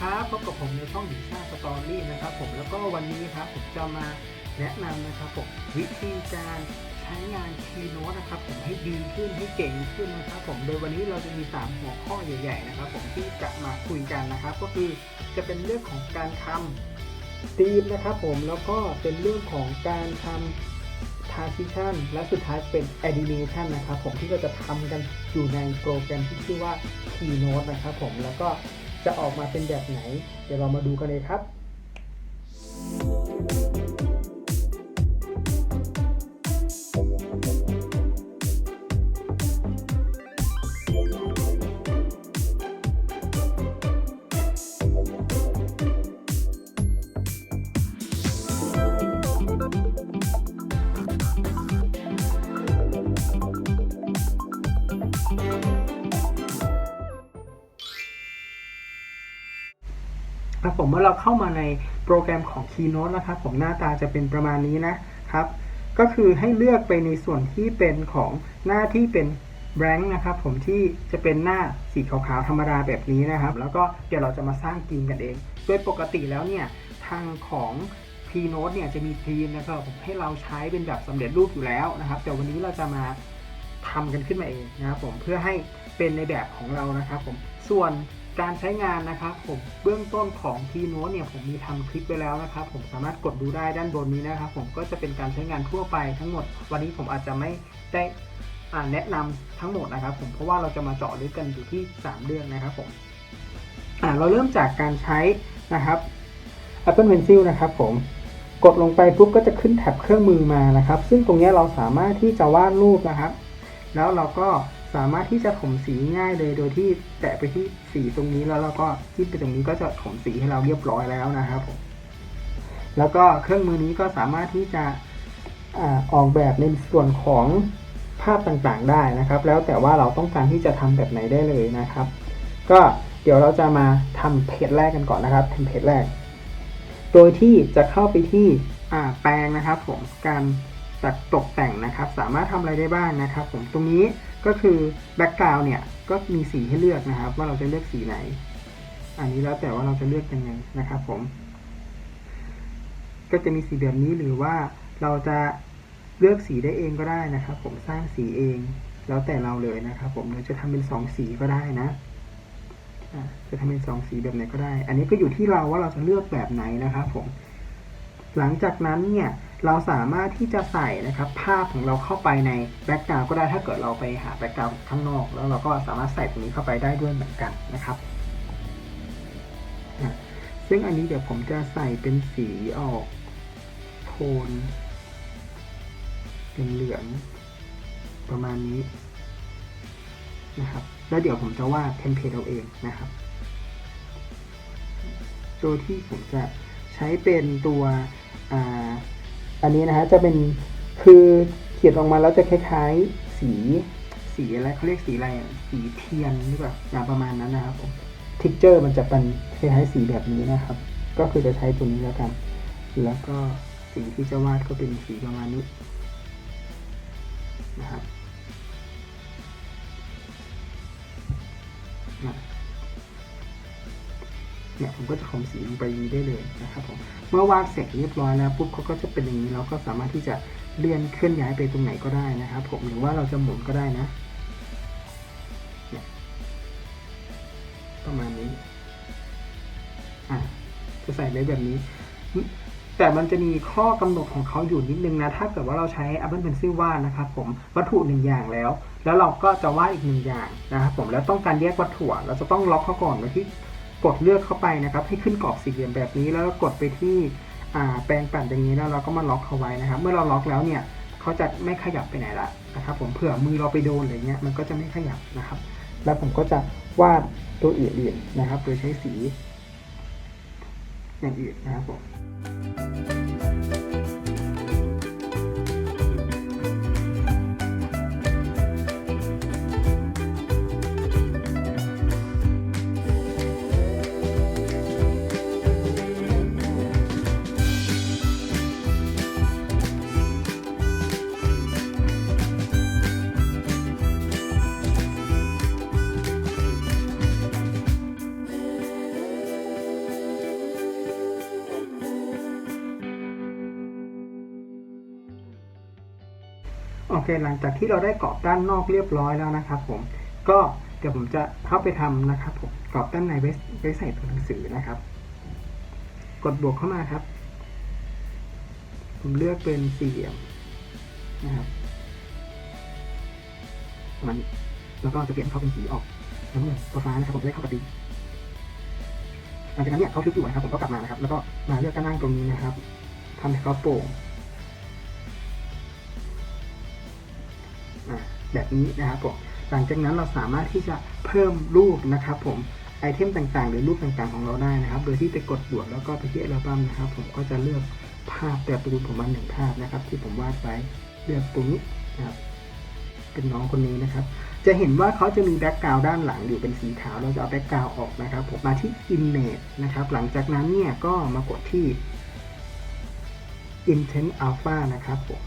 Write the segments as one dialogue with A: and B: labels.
A: ครับพบกับผมในช่องหญิงชาสตอรี่นะครับผมแล้วก็วันนี้ครับผมจะมาแนะนำนะครับผมวิธีการใช้งานคีโน้ตนะครับผมให้ดีขึ้นให้เก่งขึ้นนะครับผมโดยวันนี้เราจะมี 3 หัวข้อใหญ่ ๆ นะครับ ผมที่จะมาคุยกันนะครับ ก็คือจะเป็นเรื่องของการทำธีมนะครับผมแล้วก็เป็นเรื่องของการทำ transition และสุดท้ายเป็น animation นะครับผมที่เราจะทำกันอยู่ในโปรแกรมที่ชื่อว่า Keynote นะครับผมแล้วก็ จะออกมาเป็นแบบไหน เดี๋ยวเรามาดูกันเลยครับ เราเข้ามาในโปรแกรมของ Keynote นะครับผมหน้าตาจะเป็นประมาณนี้นะครับ ก็คือให้เลือกไปในส่วนที่เป็นของหน้าที่เป็น blank นะครับผมที่จะเป็นหน้าสีขาวๆธรรมดาแบบนี้นะครับ แล้วก็เดี๋ยวเราจะมาสร้างธีมกันเอง โดยปกติแล้วเนี่ยทางของ Keynote เนี่ยจะมีธีมนะครับผมให้เราใช้เป็นแบบสำเร็จรูปอยู่แล้วนะครับ แต่วันนี้เราจะมาทำกันขึ้นมาเองนะครับผมเพื่อให้เป็นในแบบของเรานะครับผมส่วน การใช้งานนะครับผมเบื้องต้นของ Keynote เนี่ยผมมีทำคลิปไว้แล้วนะครับ ผมสามารถกดดูได้ด้านบนนี้นะครับผมก็จะเป็นการใช้งานทั่วไปทั้งหมด วันนี้ผมอาจจะไม่ได้แนะนำทั้งหมดนะครับ ผมเพราะว่าเราจะมาเจาะลึกกันอยู่ที่ 3 เรื่องนะครับผมเราเริ่มจากการใช้นะครับ Apple Pencil นะครับผมกดลงไปปุ๊บก็จะขึ้นแท็บเครื่องมือมานะครับ ซึ่งตรงนี้เราสามารถที่จะวาดรูปนะครับ แล้วเราก็ สามารถที่จะถมสีง่ายเลยโดยที่แตะไปที่สีตรงนี้แล้วเราก็จิ้มไปตรงนี้ก็จะถมสีให้เราเรียบร้อยแล้วนะครับผมแล้วก็เครื่องมือนี้ก็สามารถที่จะอออกแบบในส่วนของภาพต่างๆได้นะครับ แล้วแต่ว่าเราต้องการที่จะทำแบบไหนได้เลยนะครับ ก็เดี๋ยวเราจะมาทำเพจแรกกันก่อนนะครับเทมเพจแรก โดยที่จะเข้าไปที่แปลงนะครับผมการจัดตกแต่งนะครับ สามารถทำอะไรได้บ้างนะครับ ผมตรงนี้ ก็คือแบ็กกราวน์เนี่ยก็มีสีให้เลือกนะครับ ว่าเราจะเลือกสีไหน อันนี้แล้วแต่ว่าเราจะเลือกยังไงนะครับผม ก็จะมีสีแบบนี้หรือว่าเราจะเลือกสีได้เองก็ได้นะครับ ผมสร้างสีเอง แล้วแต่เราเลยนะครับผมเราจะทำเป็นสองสีก็ได้นะจะทำเป็นสองสีแบบไหนก็ได้ อันนี้ก็อยู่ที่เราว่าเราจะเลือกแบบไหนนะครับผม หลังจากนั้นเนี่ย เราสามารถที่จะใส่นะครับภาพของเราเข้าไปในแบ็กกราวก็ได้ถ้าเกิดเราไปหาแบ็กกราวข้างนอก แล้วเราก็สามารถใส่ตรงนี้เข้าไปได้ด้วยเหมือนกันนะครับ ซึ่งอันนี้เดี๋ยวผมจะใส่เป็นสีออกโทนเหลืองๆประมาณนี้นะครับ แล้วเดี๋ยวผมจะวาดเทมเพลตเอาเองนะครับโดยที่ผมจะใช้เป็นตัว อ่า อันนี้นะฮะจะเป็นคือเขียนออกมาแล้วจะคล้ายๆสีสีอะไรเขาเรียกสีอะไรสีเทียนหรือเปล่าอย่างประมาณนั้นนะครับผมทิกเจอร์มันจะเป็นคล้ายๆสีแบบนี้นะครับ ก็คือจะใช้ตัวนี้แล้วกัน แล้วก็สีที่จะวาดก็เป็นสีประมาณนี้นะครับ เนี่ยผมก็จะถมสีลงไปอย่างนี้ได้เลยนะครับผมเมื่อวาดเสร็จเรียบร้อยแล้วปุ๊บเขาก็จะเป็นอย่างนี้เราก็สามารถที่จะเลื่อนเคลื่อนย้ายไปตรงไหนก็ได้นะครับผมหรือว่าเราจะหมุนก็ได้นะเนี่ยประมาณนี้อะจะใส่ได้แบบนี้ แต่มันจะมีข้อกำหนดของเขาอยู่นิดนึงนะ ถ้าเกิดว่าเราใช้ Apple Pencil วาดนะครับผมวัตถุหนึ่งอย่างแล้ว แล้วเราก็จะวาดอีกหนึ่งอย่างนะครับผมแล้วต้องการแยกวัตถุเราจะต้องล็อกเขาก่อนโดยที่ กดเลือกเข้าไปนะครับ ให้ขึ้นกรอบสี่เหลี่ยมแบบนี้ แล้วก็กดไปที่แปลงปั่นอย่างนี้แล้วเราก็มาล็อกเขาไว้นะครับ เมื่อเราล็อกแล้วเนี่ยเขาจะไม่ขยับไปไหนละนะครับ ผมเผื่อมือเราไปโดนอะไรเงี้ยมันก็จะไม่ขยับนะครับ แล้วผมก็จะวาดตัวอื่นๆนะครับ โดยใช้สีอย่างอื่นนะครับผม คหลังจากที่เราได้กรอบด้านนอกเรียบร้อยแล้วนะครับผมก็เดี๋ยวผมจะเข้าไปทำนะครับผมกรอบด้านในไว้ไว้ใส่ตัวหนังสือนะครับ กดบวกเข้ามาครับ ผมเลือกเป็นสี่เหลี่ยมนะครับประมาณนี้แล้วก็จะเปลี่ยนเข้าเป็นสีออกน้ำเงินฟ้านะครับผมจะได้เข้ากับดีหลังจากนั้นเนี่ยเขาทึบอยู่นะครับผมก็กลับมานะครับ แล้วก็มาเลือกด้านล่างตรงนี้นะครับทำให้เขาโปร่ง แบบนี้นะครับผมหลังจากนั้นเราสามารถที่จะเพิ่มรูปนะครับผมไอเทมต่างๆ หรือรูปต่างๆของเราได้นะครับ โดยที่ไปกดบวกแล้วก็ไปที่อัลบั้มนะครับ ผมก็จะเลือกภาพแบบตัวผมมาหนึ่งภาพนะครับ ที่ผมวาดไว้เลือกตรงนี้นะครับเป็นน้องคนนี้นะครับ จะเห็นว่าเขาจะมีแบ็กกราวด้านหลังอยู่เป็นสีขาว เราจะเอาแบ็กกราวออกนะครับ ผมมาที่ Image นะครับ หลังจากนั้นเนี่ยก็มากดที่ Intent Alpha นะครับผม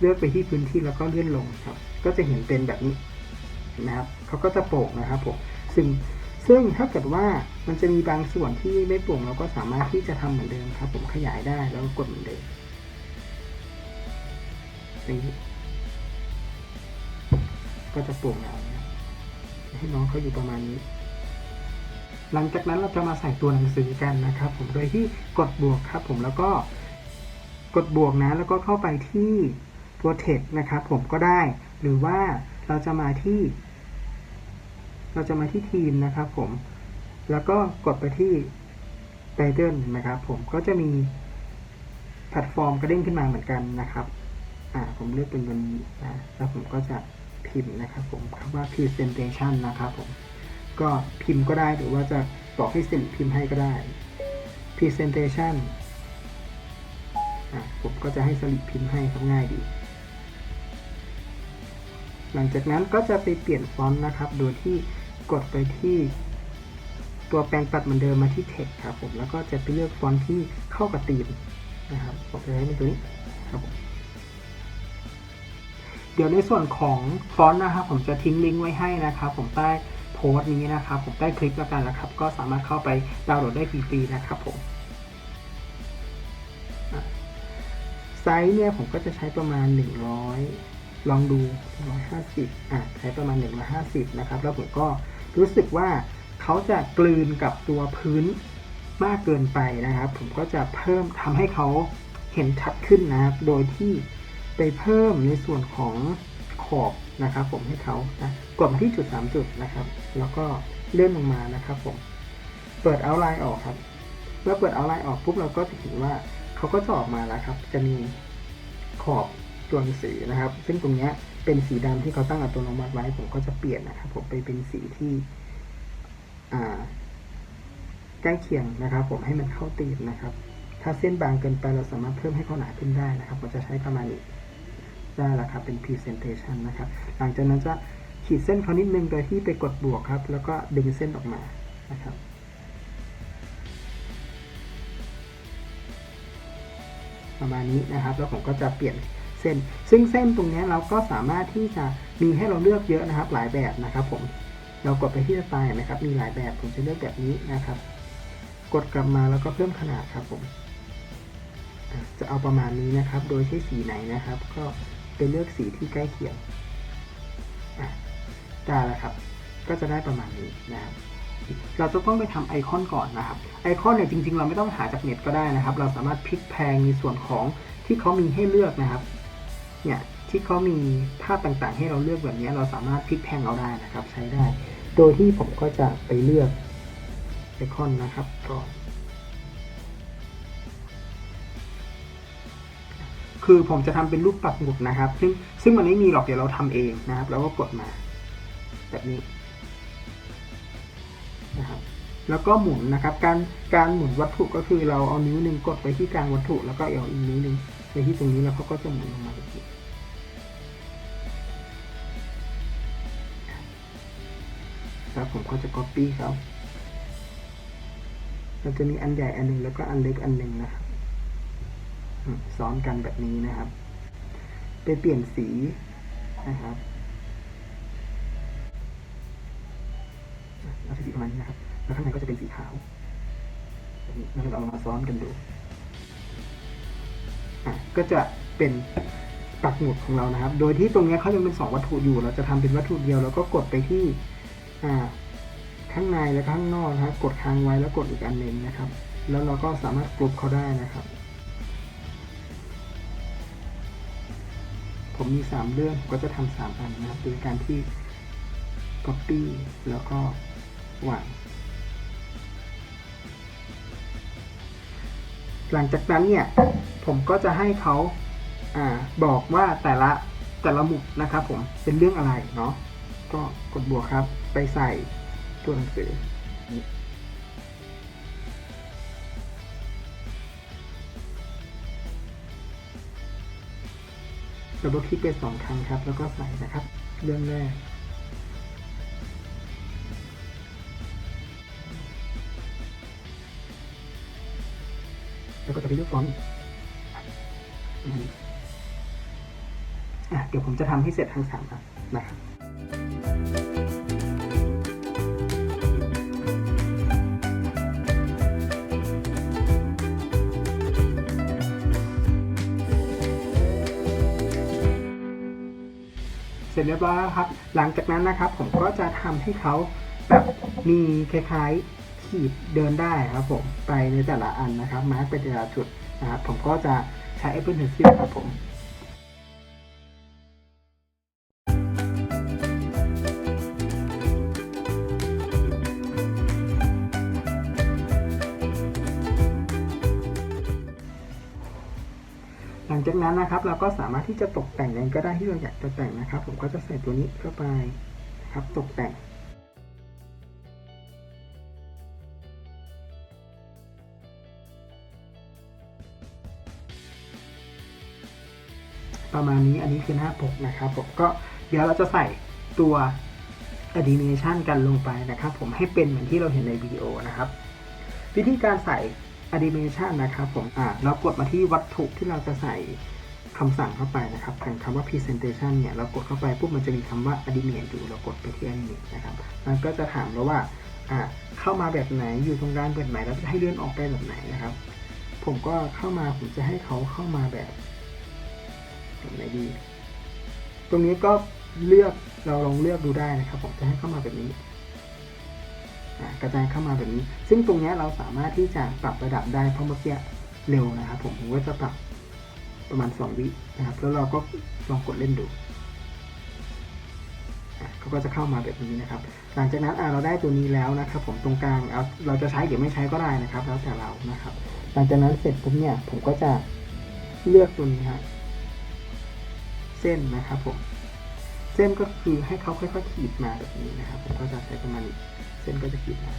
A: เลือกไปที่พื้นที่แล้วก็เลื่อนลงครับ ก็จะเห็นเป็นแบบนี้นะครับเขาก็จะโป่งนะครับผมซึ่งซึ่งถ้าเกิดว่ามันจะมีบางส่วนที่ไม่โป่งเราก็สามารถที่จะทำเหมือนเดิมครับ ผมขยายได้แล้วก็กดเหมือนเดิมนี้ก็จะโป่งแล้วนะครับให้น้องเขาอยู่ประมาณนี้ หลังจากนั้นเราจะมาใส่ตัวหนังสือกันนะครับ ผมโดยที่กดบวกครับ ผมแล้วก็กดบวกนะแล้วก็เข้าไปที่ ตัว text นะครับผมก็ได้ หรือว่าเราจะมาที่ เราจะมาที่ทีมนะครับผม แล้วก็กดไปที่ title นะครับผมก็จะมีแพลตฟอร์มกระเด้งขึ้นมาเหมือนกันนะครับ อ่า ผมเลือกเป็นวันนี้นะ แล้วผมก็จะพิมพ์นะครับผมคำว่า presentation นะครับผม ก็พิมพ์ก็ได้หรือว่าจะบอกให้สิริพิมพ์ให้ก็ได้ presentation อะผมก็จะให้สลิปพิมพ์ให้ครับง่ายดี หลังจากนั้นก็จะไปเปลี่ยนฟอนต์นะครับ โดยที่กดไปที่ตัวแปลงตัดเหมือนเดิมมาที่ text ครับผม แล้วก็จะไปเลือกฟอนต์ที่เข้ากับธีมนะครับผมจะให้เป็นตัวนี้ครับผมเดี๋ยวในส่วนของฟอนต์นะครับ ผมจะทิ้งลิงก์ไว้ให้นะครับ ผมใต้โพสต์นี้นะครับ ผมใต้คลิปแล้วกันนะครับ ก็สามารถเข้าไปดาวน์โหลดได้ฟรีๆนะครับผมไซส์เนี่ยผมก็จะใช้ประมาณ 100 ลองดู 150 อะใช้ประมาณ 150 นะครับ แล้วผมก็รู้สึกว่าเขาจะกลืนกับตัวพื้นมากเกินไปนะครับ ผมก็จะเพิ่มทำให้เขาเห็นชัดขึ้นนะครับ โดยที่ไปเพิ่มในส่วนของขอบนะครับ ผมให้เขานะกดมาที่จุดสามจุดนะครับ แล้วก็เลื่อนลงมานะครับ ผม เปิดเอาไลน์ออกครับ เมื่อเปิดเอาไลน์ออกปุ๊บเราก็จะเห็นว่าเขาก็จะออกมาแล้วครับ จะมีขอบ ตัวหนังสือนะครับ ซึ่งตรงนี้เป็นสีดำที่เขาตั้งอัตโนมัติไว้ ผมก็จะเปลี่ยนนะครับ ผมไปเป็นสีที่ใกล้เคียงนะครับ ผมให้มันเข้าตีมนะครับ ถ้าเส้นบางเกินไปเราสามารถเพิ่มให้เขาหนาขึ้นได้นะครับผมจะใช้ประมาณนี้ได้แล้วครับเป็น presentation นะครับ หลังจากนั้นจะขีดเส้นเขานิดนึงโดยที่ไปกดบวกครับ แล้วก็ดึงเส้นออกมานะครับประมาณนี้นะครับ แล้วผมก็จะเปลี่ยน เส้น ซึ่งเส้นตรงนี้เราก็สามารถที่จะมีให้เราเลือกเยอะนะครับ หลายแบบนะครับ ผม เรากดไปที่สไตล์นะครับ มีหลายแบบ ผมจะเลือกแบบนี้นะครับ กดกลับมาแล้วก็เพิ่มขนาดครับผม จะเอาประมาณนี้นะครับ โดยใช้สีไหนนะครับ ก็ไปเลือกสีที่ใกล้เคียงได้แล้วครับ ก็จะได้ประมาณนี้นะครับเราจะต้องไปทำไอคอนก่อนนะครับ ไอคอนเนี่ยจริงๆ เราไม่ต้องหาจากเน็ตก็ได้นะครับ เราสามารถพลิกแพลงในส่วนของที่เขามีให้เลือกนะครับ เนี่ยที่เขามีภาพต่างๆ ให้เราเลือกแบบนี้เราสามารถพลิกแพลงเอาได้นะครับ ใช้ได้ โดยที่ผมก็จะไปเลือกไอคอนนะครับก่อนคือผมจะทำเป็นรูปปักหมุดนะครับ ซึ่งซึ่งมันไม่มีหรอกเดี๋ยวเราทำเองนะครับ แล้วก็กดมา แบบนี้นะครับแล้วก็หมุนนะครับ การการหมุนวัตถุก็คือเราเอานิ้วหนึ่งกดไปที่กลางวัตถุ แล้วก็เอาอีกนิ้วหนึ่งไปที่ตรงนี้แล้วเขาก็จะหมุนลงมาแบบนี้ แล้วผมก็จะ copy เขาเราจะมีอันใหญ่อันหนึ่งแล้วก็อันเล็กอันหนึ่งนะครับซ้อนกันแบบนี้นะครับ ไปเปลี่ยนสีนะครับเอาสีประมาณนี้นะครับ แล้วข้างในก็จะเป็นสีขาวแล้วเราเอามาซ้อนกันดูก็จะเป็นปักหมุดของเรานะครับ โดยที่ตรงนี้เขายังเป็นสองวัตถุอยู่ เราจะทำเป็นวัตถุเดียวแล้วก็กดไปที่ ข้างในและข้างนอกนะครับ กดค้างไว้แล้วกดอีกอันหนึ่งนะครับ แล้วเราก็สามารถกรุ๊ปเขาได้นะครับ ผมมีสามเรื่องก็จะทำสามอันนะครับโดยการที่ copy แล้วก็วางหลังจากนั้นเนี่ยผมก็จะให้เขาอาบอกว่าแต่ละแต่ละหมุดนะครับผมเป็นเรื่องอะไรเนาะก็กดบวกครับ ไปใส่ตัวหนังสือดับเบิลคลิกไปสองครั้งครับ แล้วก็ใส่นะครับ เรื่องแรกแล้วก็จะไปเลือกฟอนต์อะเดี๋ยวผมจะทำให้เสร็จทั้งสามอันนะครับ ร็จเรียบร้อยแล้วครับ หลังจากนั้นนะครับผมก็จะทำให้เขาแบบมีคล้ายๆขีดเดินได้ครับผมไปในแต่ละอันนะครับมาร์กไปแต่ละจุดนะครับผมก็จะใช้ Apple Pencil ครับผม งจากนั้นนะครับ เราก็สามารถที่จะตกแต่งยังก็ได้ที่เราอยากจะแต่งนะครับ ผมก็จะใส่ตัวนี้เข้าไปนะครับตกแต่งประมาณนี้อันนี้คือหน้าปกนะครับผมก็เดี๋ยวเราจะใส่ตัว animation กันลงไปนะครับ ผมให้เป็นเหมือนที่เราเห็นในวิดีโอนะครับ วิธีการใส่ animation นะครับผมอ่าเรากดมาที่วัตถุที่เราจะใส่คำสั่งเข้าไปนะครับแทนคำว่า presentation เนี่ย เรากดเข้าไปปุ๊บมันจะมีคำว่า animate อยู่ เรากดไปที่ animate นะครับ มันก็จะถามเราว่า อ่า เข้ามาแบบไหน อยู่ตรงกลางแบบไหน แล้วจะให้เลื่อนออกไปแบบไหนนะครับ ผมก็เข้ามา ผมจะให้เขาเข้ามาแบบแบบไหนดี ตรงนี้ก็เลือก เราลองเลือกดูได้นะครับ ผมจะให้เข้ามาแบบนี้ กระจายเข้ามาแบบนี้ ซึ่งตรงนี้เราสามารถที่จะปรับระดับได้เพราะเมื่อกี้เร็วนะครับ ผมผมก็จะปรับประมาณ 2 วินะครับ แล้วเราก็ลองกดเล่นดูเขาก็จะเข้ามาแบบนี้นะครับ หลังจากนั้นเราได้ตัวนี้แล้วนะครับ ผมตรงกลางเอาเราจะใช้หรือไม่ใช้ก็ได้นะครับ แล้วแต่เรานะครับ หลังจากนั้นเสร็จปุ๊บเนี่ยผมก็จะเลือกตัวนี้ฮะเส้นนะครับผม เส้นก็คือให้เขาค่อยๆขีดมาแบบนี้นะครับผมก็จะใช้ประมาณนี้เส้นก็จะขีดมา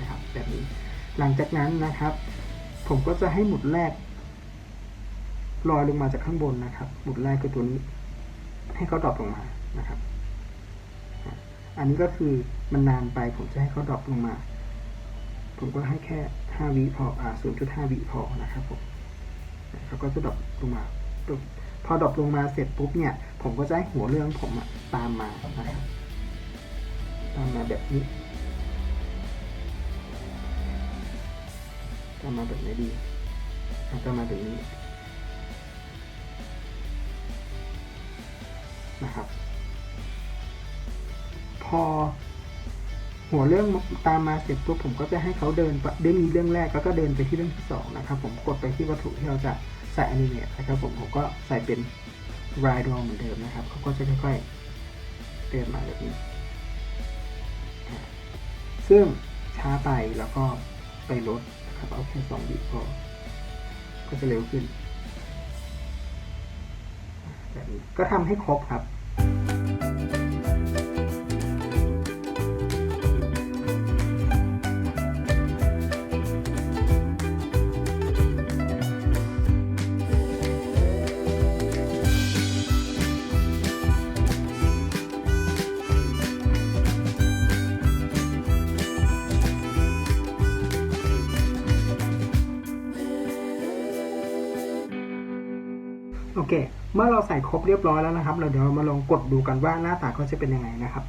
A: นะครับแบบนี้ หลังจากนั้นนะครับ ผมก็จะให้หมุดแรกลอยลงมาจากข้างบนนะครับ หมุดแรกคือตัวนี้ ให้เขาดรอปลงมานะครับ อันนี้ก็คือมันนานไปผมจะให้เขาดรอปลงมา ผมก็ให้แค่ห้าวิพอ อ่าศูนย์จุดห้าวิพอนะครับผมเขาก็จะดรอปลงมา พอดรอปลงมาเสร็จปุ๊บเนี่ย ผมก็จะให้หัวเรื่องผมอะตามมานะครับตามมาแบบนี้ตามมาแบบไหนดีตามมาแบบนี้นะครับ พอหัวเรื่องตามมาเสร็จปุ๊บผมก็จะให้เขาเดินไปเรื่องนี้เรื่องแรกแล้วก็เดินไปที่เรื่องที่สองนะครับ ผมกดไปที่วัตถุที่เราจะใส่อนิเมตนะครับผมผมก็ใส่เป็น รายดวงเหมือนเดิมนะครับเขาก็จะค่อยๆเดินมาแบบนี้ ซึ่งช้าไปแล้วก็ไปลดนะครับเอาแค่สองวิพอ ก็จะเร็วขึ้นแบบนี้ก็ทำให้ครบครับ โอเคเมื่อเราใส่ครบเรียบร้อยแล้วนะครับ เราเดี๋ยวเรามาลองกดดูกันว่าหน้าตาเขาจะเป็นยังไงนะครับ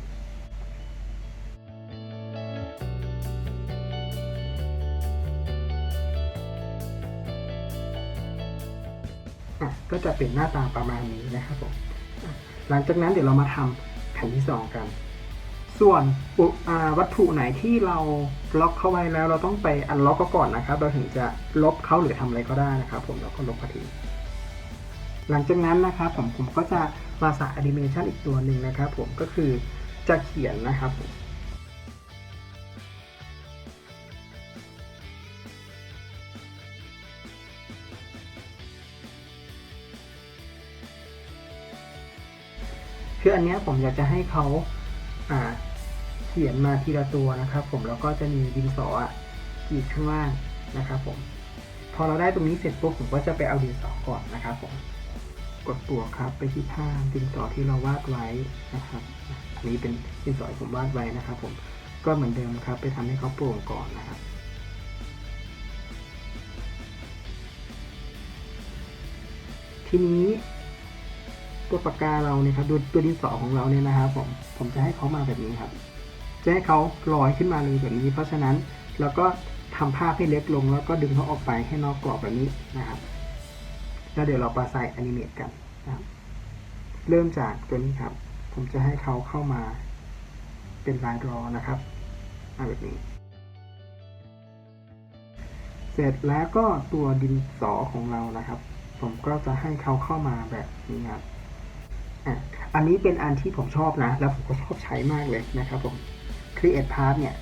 A: ก็จะเป็นหน้าตาประมาณนี้นะครับผมหลังจากนั้นเดี๋ยวเรามาทำแผ่นที่สองกัน ส่วนวัตถุไหนที่เราล็อกเข้าไว้แล้ว เราต้องไปอันล็อกก็ก่อนนะครับ เราถึงจะลบเขาหรือทำอะไรก็ได้นะครับ ผมแล้วก็ลบเขาทิ้ง หลังจากนั้นนะครับผมผมก็จะมาส่แอนิเมชันอีกตัวหนึ่งนะครับผมก็คือจะเขียนนะครับผมคืออันนี้ผมอยากจะให้เขาาเขียนมาทีละตัวนะครับผมแล้วก็จะมีดินสออะขีดข้างล่างนะครับผมพอเราได้ตรงนี้เสร็จปุ๊บผมก็จะไปเอาดินสอก่อนนะครับผม กดตัวครับ ไปที่ผ้าดินสอที่เราวาดไว้นะครับอันนี้เป็นดินสอที่ผมวาดไว้นะครับ ผมก็เหมือนเดิมครับ ไปทำให้เขาโปร่งก่อนนะครับทีนี้ตัวปากกาเราเนี่ยครับดูตัวดินสอของเราเนี่ยนะครับผมผมจะให้เขามาแบบนี้ครับจะให้เขาลอยขึ้นมาเลยแบบนี้ เพราะฉะนั้นเราก็ทำภาพให้เล็กลง แล้วก็ดึงเขาออกไปให้นอกกรอบแบบนี้นะครับ แล้วเดี๋ยวเราปาใส่แอนิเมตกันนะครับเริ่มจากตัวนี้ครับ ผมจะให้เขาเข้ามาเป็นลายรอนะครับมาแบบนี้ เสร็จแล้วก็ตัวดินสอของเรานะครับ ผมก็จะให้เขาเข้ามาแบบนี้ครับอะอันนี้เป็นอันที่ผมชอบนะ แล้วผมก็ชอบใช้มากเลยนะครับผม create path เนี่ย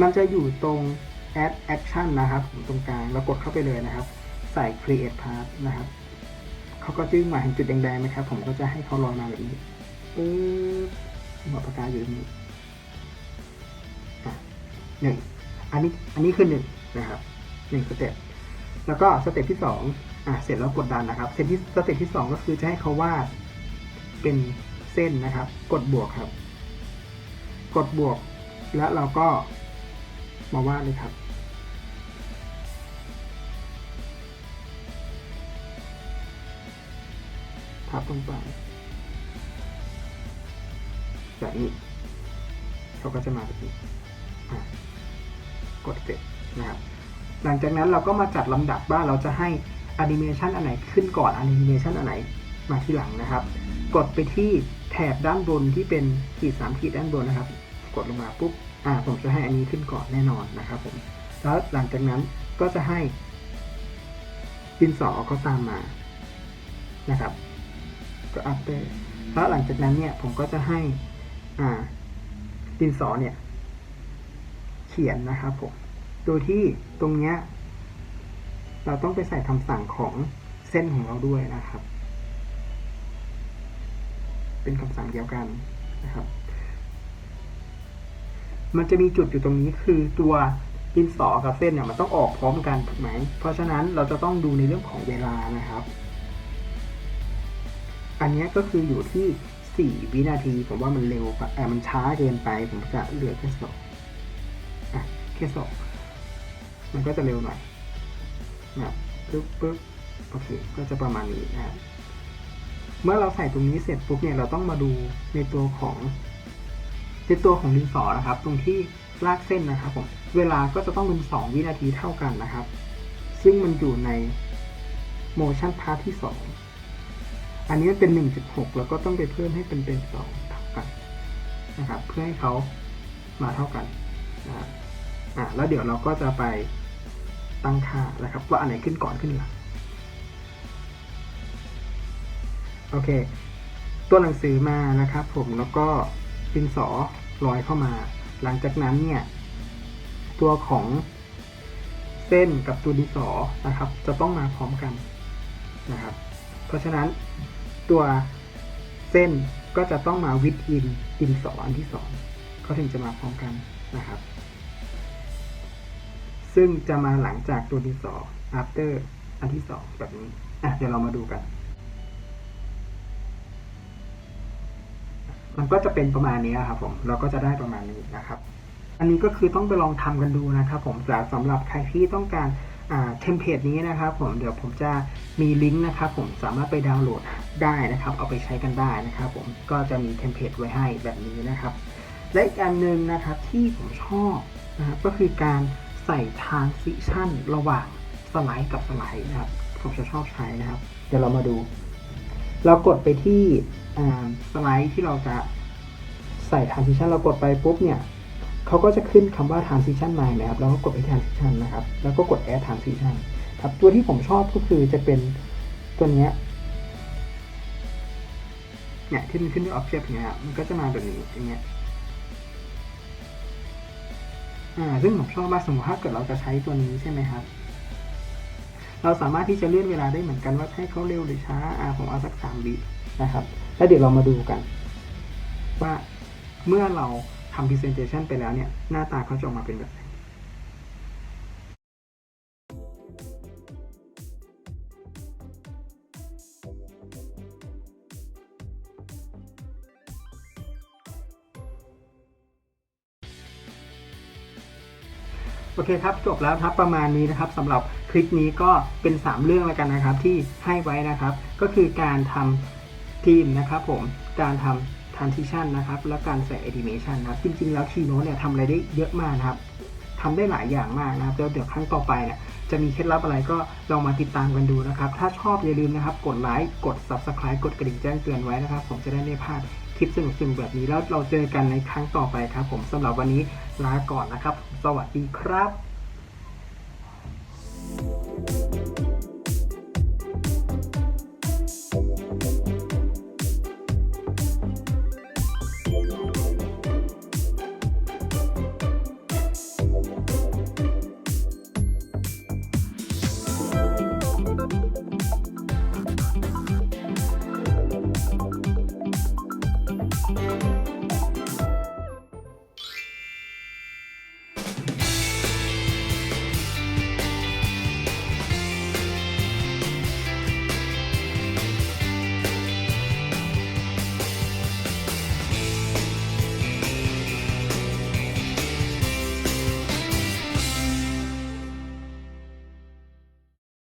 A: มันจะอยู่ตรง add action นะครับผมตรงกลาง แล้วกดเข้าไปเลยนะครับ ส่ create path นะครับเขาก็จึงมาเห็นจุดแดงๆไหมครับ ผมก็จะให้เขาลอยมาแบบนี้ปึ๊บหัวปากกาอยู่ตรงนี้อะหนึ่งอันนี้อันนี้คือหนึ่งนะครับหนึ่งสเต็ปแล้วก็สเต็ปที่สองอะเสร็จแล้วกดดันนะครับ เสร็จที่สเต็ปที่สองก็คือจะให้เขาวาดเป็นเส้นนะครับ กดบวกครับ กดบวก แล้วเราก็มาวาดเลยครับ ทับลงไปแบบนี้เขาก็จะมาแบบนี้กดเสร็จนะครับหลังจากนั้นเราก็มาจัดลำดับว่าเราจะให้อนิเมชันอันไหนขึ้นก่อนอนิเมชันอันไหนมาที่หลังนะครับ กดไปที่แถบด้านบนที่เป็นขีดสามขีดด้านบนนะครับ กดลงมาปุ๊บอ่าผมจะให้อันนี้ขึ้นก่อนแน่นอนนะครับผมแล้วหลังจากนั้นก็จะให้ดินสอเขาตามมานะครับ ก็อัปเดตแล้วหลังจากนั้นเนี่ย ผมก็จะให้ อ่า ดินสอเนี่ย เขียนนะครับผม โดยที่ตรงเนี้ย เราต้องไปใส่คำสั่งของเส้นของเราด้วยนะครับ เป็นคำสั่งเดียวกันนะครับ มันจะมีจุดอยู่ตรงนี้คือตัวดินสอกับเส้นเนี่ยมันต้องออกพร้อมกันถูกไหม เพราะฉะนั้นเราจะต้องดูในเรื่องของเวลานะครับ อันนี้ก็คืออยู่ที่ 4 วินาที ผมว่ามันเร็วไปเออมันช้าเกินไป ผมจะเหลือแค่สองอะแค่สองมันก็จะเร็วหน่อยนะครับปึ๊บปึ๊บโอเค ก็จะประมาณนี้นะเมื่อเราใส่ตรงนี้เสร็จปุ๊บเนี่ยเราต้องมาดูในตัวของในตัวของดินสอนะครับ ตรงที่ลากเส้นนะครับผมเวลาก็จะต้องเป็น 2 วินาทีเท่ากันนะครับ ซึ่งมันอยู่ใน motion part ที่ 2 อันนี้มันเป็น 1.6 แล้วก็ต้องไปเพิ่มให้เป็นเป็น2เท่ากันนะครับเพื่อให้เขามาเท่ากันนะครับอะแล้วเดี๋ยวเราก็จะไปตั้งค่านะครับว่าอันไหนขึ้นก่อนขึ้นหลังโอเค ตัวหนังสือมานะครับ ผมแล้วก็ดินสอลอยเข้ามา หลังจากนั้นเนี่ย ตัวของเส้นกับตัวดินสอนะครับ จะต้องมาพร้อมกันนะครับ เพราะฉะนั้น ตัวเส้นก็จะต้องมาวิดอินดินสออันที่สองเขาถึงจะมาพร้อมกันนะครับ ซึ่งจะมาหลังจากตัวดินสอ after อันที่สองแบบนี้อะเดี๋ยวเรามาดูกัน มันก็จะเป็นประมาณนี้ครับผมเราก็จะได้ประมาณนี้นะครับ อันนี้ก็คือต้องไปลองทำกันดูนะครับ ผมแต่สำหรับใครที่ต้องการ เทมเพลตนี้นะครับผมเดี๋ยวผมจะมีลิงก์นะครับผมสามารถไปดาวน์โหลดได้นะครับ เอาไปใช้กันได้นะครับผมก็จะมีเทมเพลตไว้ให้แบบนี้นะครับ และอีกอันหนึ่งนะครับที่ผมชอบนะครับก็คือการใส่ transition ระหว่างสไลด์กับสไลด์นะครับ ผมจะชอบใช้นะครับ เดี๋ยวเรามาดู เรากดไปที่สไลด์ที่เราจะใส่ transition เรากดไปปุ๊บเนี่ย เขาก็จะขึ้นคำว่า transition มาเห็นะครับแล้วก็กดไป transition นะครับ แล้วก็กด add transition ครับ ตัวที่ผมชอบก็คือจะเป็นตัวเนี้ยเนี่ยที่มันขึ้นด้วย object เนี่ยครับมันก็จะมาแบบนี้อย่างเงี้ยอ่าซึ่งผมชอบมากสมมติถ้าเกิดเราจะใช้ตัวนี้ใช่ไหมครับ เราสามารถที่จะเลื่อนเวลาได้เหมือนกันว่าให้เขาเร็วหรือช้าอ่าผมเอาสักสามวินะครับ แล้วเดี๋ยวเรามาดูกัน ว่าเมื่อเรา ทำ presentation ไปแล้วเนี่ยหน้าตาเขาจะออกมาเป็นแบบไหนโอเคครับจบแล้วครับประมาณนี้นะครับสำหรับคลิปนี้ก็เป็น 3 เรื่องแล้วกันนะครับที่ให้ไว้นะครับ ก็คือการทำทีมนะครับผมการทำ transition นะครับและการใส่ animation นะครับจริงๆแล้ว Keynote เนี่ยทำอะไรได้เยอะมากนะครับทำได้หลายอย่างมากนะครับแล้วเดี๋ยวครั้งต่อไปเนี่ยจะมีเคล็ดลับอะไรก็ลองมาติดตามกันดูนะครับ ถ้าชอบอย่าลืมนะครับ กดไลค์กด subscribe กดกระดิ่งแจ้งเตือนไว้นะครับ ผมจะได้ไม่พลาดคลิปสนุกๆแบบนี้แล้วเราเจอกันในครั้งต่อไปครับ ผมสำหรับวันนี้ลาก่อนนะครับ สวัสดีครับ